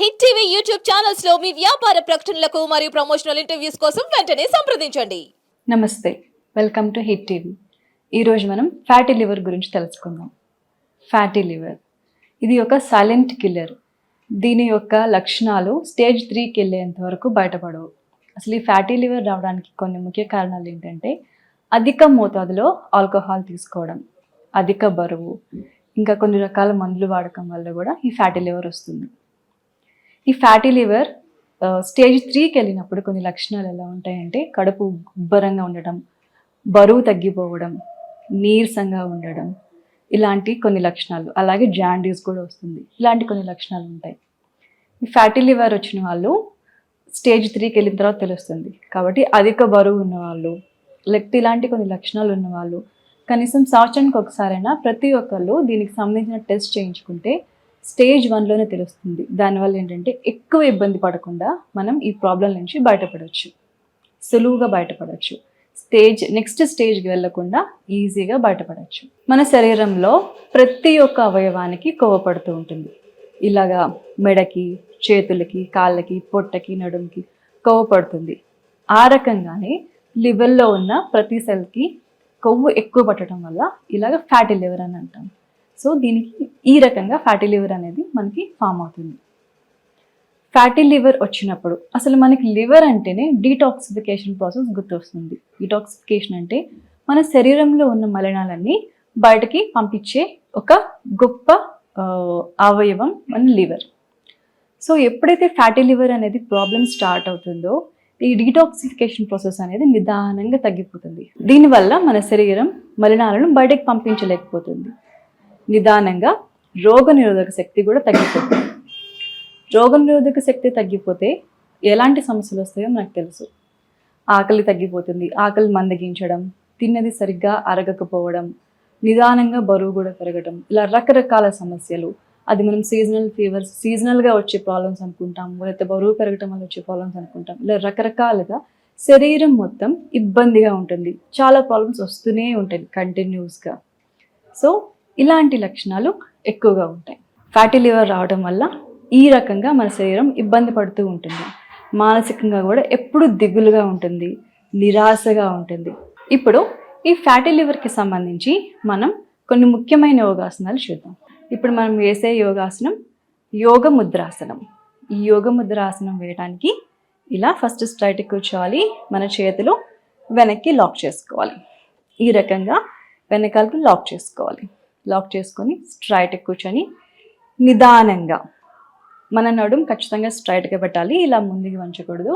Hit TV YouTube ఛానల్స్లో మీ వ్యాపార ప్రకటనలకు మరియు ప్రమోషనల్ ఇంటర్వ్యూస్ కోసం వెంటనే సంప్రదించండి. నమస్తే వెల్కమ్ టు హిట్ టీవీ. ఈరోజు మనం ఫ్యాటీ లివర్ గురించి తెలుసుకుందాం. ఫ్యాటీ లివర్ ఇది ఒక సైలెంట్ కిల్లర్. దీని యొక్క లక్షణాలు స్టేజ్ త్రీకి వెళ్ళేంత వరకు బయటపడవు. అసలు ఈ ఫ్యాటీ లివర్ రావడానికి కొన్ని ముఖ్య కారణాలు ఏంటంటే అధిక మోతాదులో ఆల్కహాల్ తీసుకోవడం అధిక బరువు ఇంకా కొన్ని రకాల మందులు వాడకం వల్ల కూడా ఈ ఫ్యాటీ లివర్ వస్తుంది. ఈ ఫ్యాటీ లివర్ స్టేజ్ త్రీకి వెళ్ళినప్పుడు కొన్ని లక్షణాలు ఎలా ఉంటాయంటే కడుపు ఉబ్బరంగా ఉండడం బరువు తగ్గిపోవడం నీరసంగా ఉండడం ఇలాంటి కొన్ని లక్షణాలు. అలాగే జాండీస్ కూడా వస్తుంది. ఇలాంటి కొన్ని లక్షణాలు ఉంటాయి. ఈ ఫ్యాటీ లివర్ వచ్చిన వాళ్ళు స్టేజ్ త్రీకి వెళ్ళిన తర్వాత తెలుస్తుంది. కాబట్టి అధిక బరువు ఉన్నవాళ్ళు లేకపోతే ఇలాంటి కొన్ని లక్షణాలు ఉన్నవాళ్ళు కనీసం సంవత్సరానికి ఒకసారైనా ప్రతి ఒక్కళ్ళు దీనికి సంబంధించిన టెస్ట్ చేయించుకుంటే స్టేజ్ వన్లోనే తెలుస్తుంది. దానివల్ల ఏంటంటే ఎక్కువ ఇబ్బంది పడకుండా మనం ఈ ప్రాబ్లం నుంచి బయటపడవచ్చు సులువుగా బయటపడవచ్చు స్టేజ్ నెక్స్ట్ స్టేజ్కి వెళ్ళకుండా ఈజీగా బయటపడవచ్చు మన శరీరంలో ప్రతి ఒక్క అవయవానికి కొవ్వపడుతూ ఉంటుంది. ఇలాగా మెడకి చేతులకి కాళ్ళకి పొట్టకి నడుముకి కొవ్వపడుతుంది. ఆ రకంగానే లివర్లో ఉన్న ప్రతి సెల్కి కొవ్వు ఎక్కువ పట్టడం వల్ల ఇలాగ ఫ్యాటీ లివర్ అని అంటాం. సో దీనికి ఈ రకంగా ఫ్యాటీ లివర్ అనేది మనకి ఫామ్ అవుతుంది. ఫ్యాటీ లివర్ వచ్చినప్పుడు అసలు మనకి లివర్ అంటేనే డీటాక్సిఫికేషన్ ప్రాసెస్ గుర్తొస్తుంది. డీటాక్సిఫికేషన్ అంటే మన శరీరంలో ఉన్న మలినాలన్నీ బయటకి పంపించే ఒక గొప్ప అవయవం మన లివర్ సో ఎప్పుడైతే ఫ్యాటీ లివర్ అనేది ప్రాబ్లమ్ స్టార్ట్ అవుతుందో ఈ డీటాక్సిఫికేషన్ ప్రాసెస్ అనేది నిదానంగా తగ్గిపోతుంది. దీనివల్ల మన శరీరం మలినాలను బయటకు పంపించలేకపోతుంది. నిదానంగా రోగ నిరోధక శక్తి కూడా తగ్గిపోతుంది. రోగ నిరోధక శక్తి తగ్గిపోతే ఎలాంటి సమస్యలు వస్తాయో మనకు తెలుసు. ఆకలి తగ్గిపోతుంది. ఆకలి మందగించడం తిన్నది సరిగ్గా అరగకపోవడం నిదానంగా బరువు కూడా పెరగడం ఇలా రకరకాల సమస్యలు. అది మనం సీజనల్ ఫీవర్స్ సీజనల్గా వచ్చే ప్రాబ్లమ్స్ అనుకుంటాం లేకపోతే బరువు పెరగటం వల్ల వచ్చే ప్రాబ్లమ్స్ అనుకుంటాం. ఇలా రకరకాలుగా శరీరం మొత్తం ఇబ్బందిగా ఉంటుంది. చాలా ప్రాబ్లమ్స్ వస్తూనే ఉంటాయి కంటిన్యూస్గా సో ఇలాంటి లక్షణాలు ఎక్కువగా ఉంటాయి. ఫ్యాటీ లివర్ రావడం వల్ల ఈ రకంగా మన శరీరం ఇబ్బంది పడుతూ ఉంటుంది. మానసికంగా కూడా ఎప్పుడు దిగులుగా ఉంటుంది నిరాశగా ఉంటుంది. ఇప్పుడు ఈ ఫ్యాటీ లివర్కి సంబంధించి మనం కొన్ని ముఖ్యమైన యోగాసనాలు చూద్దాం. ఇప్పుడు మనం వేసే యోగాసనం యోగ ముద్రాసనం. ఈ యోగ ముద్రాసనం వేయడానికి ఇలా ఫస్ట్ స్ట్రైట్ కూర్చోవాలి మన చేతులు వెనక్కి లాక్ చేసుకోవాలి. ఈ రకంగా వెనకాలకు లాక్ చేసుకోవాలి. లాక్ చేసుకొని స్ట్రైట్ కూర్చొని నిదానంగా మన నడుము ఖచ్చితంగా స్ట్రైట్గా పెట్టాలి ఇలా ముందుకు వంచకూడదు.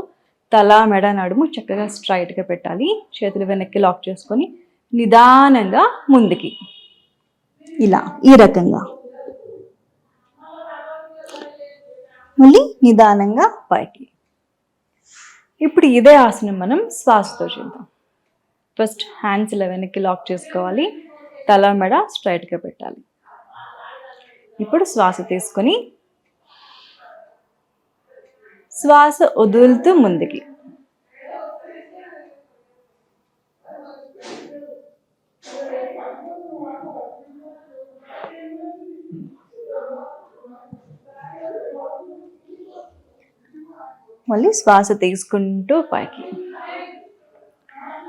తల మెడ నడుము చక్కగా స్ట్రైట్గా పెట్టాలి చేతులు వెనక్కి లాక్ చేసుకొని నిదానంగా ముందుకి. ఇలా ఈ రకంగా. మళ్ళీ నిదానంగా పైకి. ఇప్పుడు ఇదే ఆసనం మనం శ్వాసతో చేద్దాం. ఫస్ట్ హ్యాండ్స్ ఇలా వెనక్కి లాక్ చేసుకోవాలి. తల మెడ స్ట్రైట్గా పెట్టాలి. ఇప్పుడు శ్వాస తీసుకొని శ్వాస వదులుతూ ముందుకి. మళ్ళీ శ్వాస తీసుకుంటూ పైకి.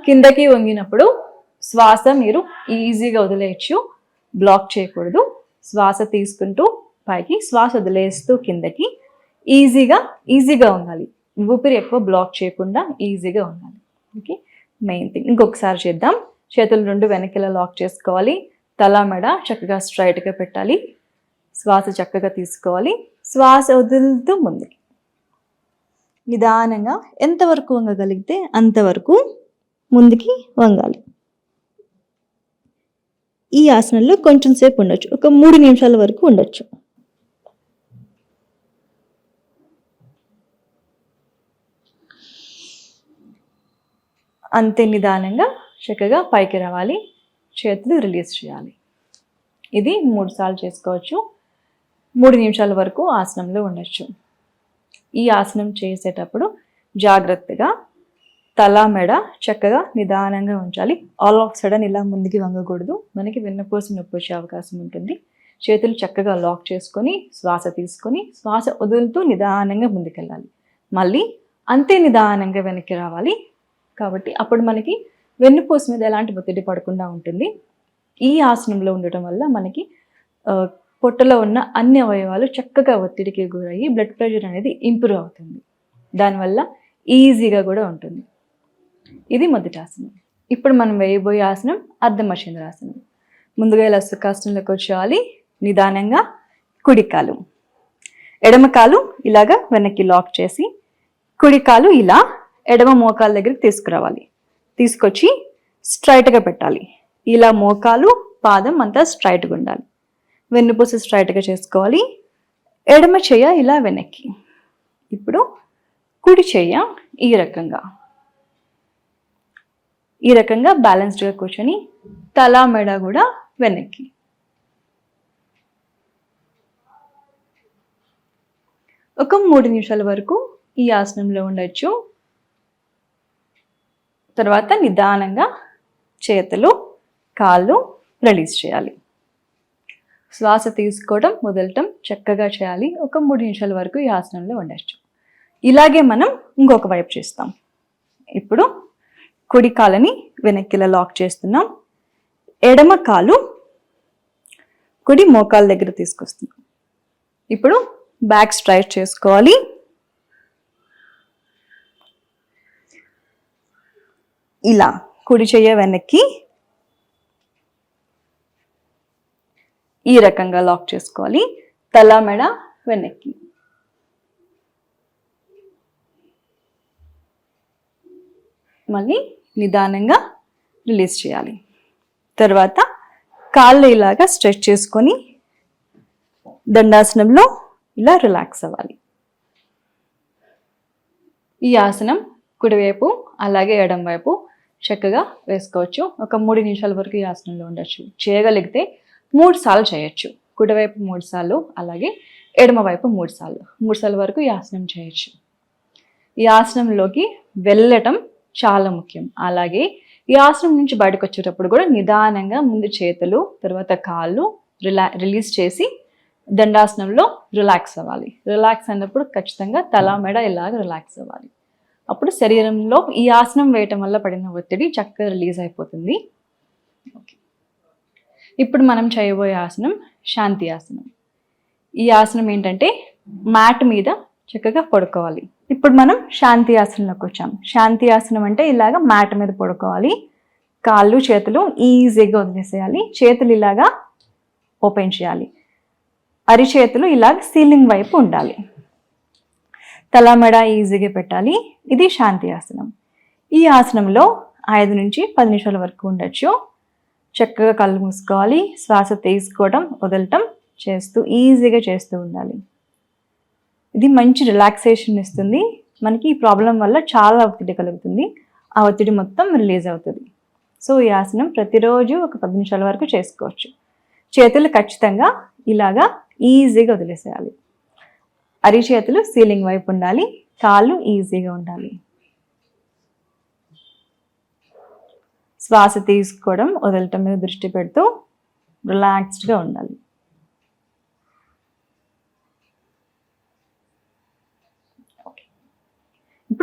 కిందకి వంగినప్పుడు శ్వాస మీరు ఈజీగా వదిలేయచ్చు. బ్లాక్ చేయకూడదు. శ్వాస తీసుకుంటూ పైకి శ్వాస వదిలేస్తూ కిందకి. ఈజీగా ఈజీగా ఉండాలి. ఊపిరి ఎక్కువ బ్లాక్ చేయకుండా ఈజీగా ఉండాలి. ఓకే? Main thing. ఇంకొకసారి చేద్దాం. చేతులు రెండు వెనక్కిలా లాక్ చేసుకోవాలి. తల మెడ చక్కగా స్ట్రైట్గా పెట్టాలి. శ్వాస చక్కగా తీసుకోవాలి. శ్వాస వదులుతూ ముందుకి. నిదానంగా ఎంతవరకు వంగగలిగితే అంతవరకు ముందుకి వంగాలి. ఈ ఆసనంలో కొంచెం సేపు ఉండొచ్చు. ఒక మూడు నిమిషాల వరకు ఉండొచ్చు. అంతే నిదానంగా చక్కగా పైకి రావాలి. చేతులు రిలీజ్ చేయాలి. ఇది మూడు సార్లు చేసుకోవచ్చు. మూడు నిమిషాల వరకు ఆసనంలో ఉండొచ్చు. ఈ ఆసనం చేసేటప్పుడు జాగ్రత్తగా తల మెడ చక్కగా నిదానంగా ఉంచాలి. ఆల్ ఆఫ్ సడన్ ఇలా ముందుకి వంగకూడదు. మనకి వెన్నపూస నొప్పి వచ్చే అవకాశం ఉంటుంది. చేతులు చక్కగా లాక్ చేసుకొని శ్వాస తీసుకొని శ్వాస వదులుతూ నిదానంగా ముందుకెళ్ళాలి. మళ్ళీ అంతే నిదానంగా వెనక్కి రావాలి. కాబట్టి అప్పుడు మనకి వెన్నుపూస మీద ఎలాంటి ఒత్తిడి పడకుండా ఉంటుంది. ఈ ఆసనంలో ఉండటం వల్ల మనకి పొట్టలో ఉన్న అన్ని అవయవాలు చక్కగా ఒత్తిడికి గురయ్యి బ్లడ్ ప్రెషర్ అనేది ఇంప్రూవ్ అవుతుంది. దానివల్ల ఈజీగా కూడా ఉంటుంది. ఇది మొదటి ఆసనం. ఇప్పుడు మనం వేయబోయే ఆసనం అర్ధమశేంద్రాసనం. ముందుగా ఇలా సుఖాసనంలోకి వచ్చేయాలి. నిదానంగా కుడికాలు. ఎడమకాలు ఇలాగా వెనక్కి లాక్ చేసి కుడికాలు ఇలా ఎడమ మోకాల దగ్గరికి తీసుకురావాలి. తీసుకొచ్చి స్ట్రైట్గా పెట్టాలి. ఇలా మోకాలు పాదం అంతా స్ట్రైట్గా ఉండాలి. వెన్నుపూస స్ట్రైట్గా చేసుకోవాలి. ఎడమ చెయ్య ఇలా వెనక్కి. ఇప్పుడు కుడి చెయ్య ఈ రకంగా. ఈ రకంగా బ్యాలెన్స్డ్గా కూర్చొని తల మెడ కూడా వెనక్కి. ఒక మూడు నిమిషాల వరకు ఈ ఆసనంలో ఉండొచ్చు. తర్వాత నిదానంగా చేతులు కాళ్ళు రిలీజ్ చేయాలి. శ్వాస తీసుకోవడం మొదలటం చక్కగా చేయాలి. ఒక మూడు నిమిషాల వరకు ఈ ఆసనంలో ఉండొచ్చు. ఇలాగే మనం ఇంకొక వైపు చేస్తాం. ఇప్పుడు కుడి కాలని వెనక్కిలా లాక్ చేస్తున్నాం. ఎడమ కాలు కుడి మోకాల దగ్గర తీసుకొస్తున్నాం. ఇప్పుడు బ్యాక్ స్ట్రైట్ చేసుకోవాలి. ఇలా కుడి చెయ్య వెనక్కి ఈ రకంగా లాక్ చేసుకోవాలి. తల మెడ వెనక్కి. మళ్ళీ నిదానంగా రిలీజ్ చేయాలి. తర్వాత కాళ్ళు ఇలాగా స్ట్రెచ్ చేసుకొని దండాసనంలో ఇలా రిలాక్స్ అవ్వాలి. ఈ ఆసనం కుడివైపు అలాగే ఎడం వైపు చక్కగా వేసుకోవచ్చు. ఒక మూడు నిమిషాల వరకు ఈ ఆసనంలో ఉండొచ్చు. చేయగలిగితే మూడు సార్లు చేయొచ్చు. కుడివైపు మూడు సార్లు అలాగే ఎడమ వైపు మూడు సార్లు. మూడు సార్లు వరకు ఈ ఆసనం చేయొచ్చు. ఈ ఆసనంలోకి వెళ్ళటం చాలా ముఖ్యం. అలాగే ఈ ఆసనం నుంచి బయటకు వచ్చేటప్పుడు కూడా నిదానంగా ముందు చేతులు తర్వాత కాళ్ళు రిలా రిలీజ్ చేసి దండాసనంలో రిలాక్స్ అవ్వాలి. రిలాక్స్ అయినప్పుడు ఖచ్చితంగా తల మెడ ఇలాగ రిలాక్స్ అవ్వాలి. అప్పుడు శరీరంలో ఈ ఆసనం వేయటం వల్ల పడిన ఒత్తిడి చక్కగా రిలీజ్ అయిపోతుంది. ఓకే. ఇప్పుడు మనం చేయబోయే ఆసనం శాంతి ఆసనం. ఈ ఆసనం ఏంటంటే మ్యాట్ మీద చక్కగా పడుకోవాలి. ఇప్పుడు మనం శాంతి ఆసనంలోకి వచ్చాం. శాంతి ఆసనం అంటే ఇలాగా మ్యాట్ మీద పడుకోవాలి. కాళ్ళు చేతులు ఈజీగా వదిలేసేయాలి. చేతులు ఇలాగా ఓపెన్ చేయాలి. అరిచేతులు ఇలాగ సీలింగ్ వైపు ఉండాలి. తల మెడ ఈజీగా పెట్టాలి. ఇది శాంతి ఆసనం. ఈ ఆసనంలో ఐదు నుంచి పది నిమిషాల వరకు ఉండొచ్చు. చక్కగా కళ్ళు మూసుకోవాలి. శ్వాస తీసుకోవడం వదలటం చేస్తూ ఈజీగా చేస్తూ ఉండాలి. ఇది మంచి రిలాక్సేషన్ ఇస్తుంది. మనకి ఈ ప్రాబ్లం వల్ల చాలా ఒత్తిడి కలుగుతుంది. ఆ ఒత్తిడి మొత్తం రిలీజ్ అవుతుంది. సో ఈ ఆసనం ప్రతిరోజు ఒక పది నిమిషాల వరకు చేసుకోవచ్చు. చేతులు ఖచ్చితంగా ఇలాగా ఈజీగా వదిలేసేయాలి. అరిచేతులు సీలింగ్ వైపు ఉండాలి. కాళ్ళు ఈజీగా ఉండాలి. శ్వాస తీసుకోవడం వదలటం మీద దృష్టి పెడుతూ రిలాక్స్డ్గా ఉండాలి.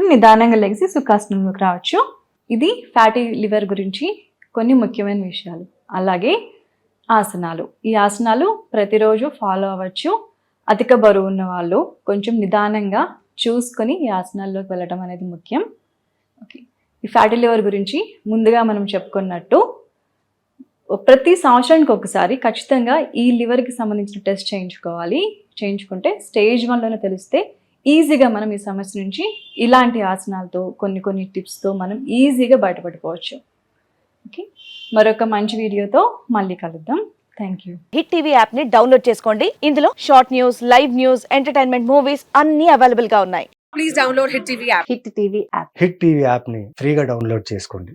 ఇప్పుడు నిదానంగా లెగిసి సుఖాసనంలోకి రావచ్చు. ఇది ఫ్యాటీ లివర్ గురించి కొన్ని ముఖ్యమైన విషయాలు. అలాగే ఆసనాలు. ఈ ఆసనాలు ప్రతిరోజు ఫాలో అవ్వచ్చు. అధిక బరువు ఉన్న వాళ్ళు కొంచెం నిదానంగా చూసుకొని ఈ ఆసనాల్లోకి వెళ్ళడం అనేది ముఖ్యం. ఓకే ఈ ఫ్యాటీ లివర్ గురించి ముందుగా మనం చెప్పుకున్నట్టు ప్రతి సంవత్సరానికి ఒకసారి ఖచ్చితంగా ఈ లివర్కి సంబంధించిన టెస్ట్ చేయించుకోవాలి. చేయించుకుంటే స్టేజ్ వన్లోనే తెలిస్తే ఈజీగా మనం ఈ సమస్య నుంచి ఇలాంటి ఆసనాలతో కొన్ని కొన్ని టిప్స్తో మనం ఈజీగా బయటపడిపోవచ్చు. ఓకే? మరొక మంచి వీడియోతో మళ్ళీ కలుద్దాం. థ్యాంక్ యూ హిట్ టీవీ యాప్ని డౌన్లోడ్ చేసుకోండి. ఇందులో short news live news entertainment movies అన్ని అవైలబుల్గా ఉన్నాయి. Please download Hit TV app. Hit TV app Hit TV యాప్ని ఫ్రీగా డౌన్లోడ్ చేసుకోండి.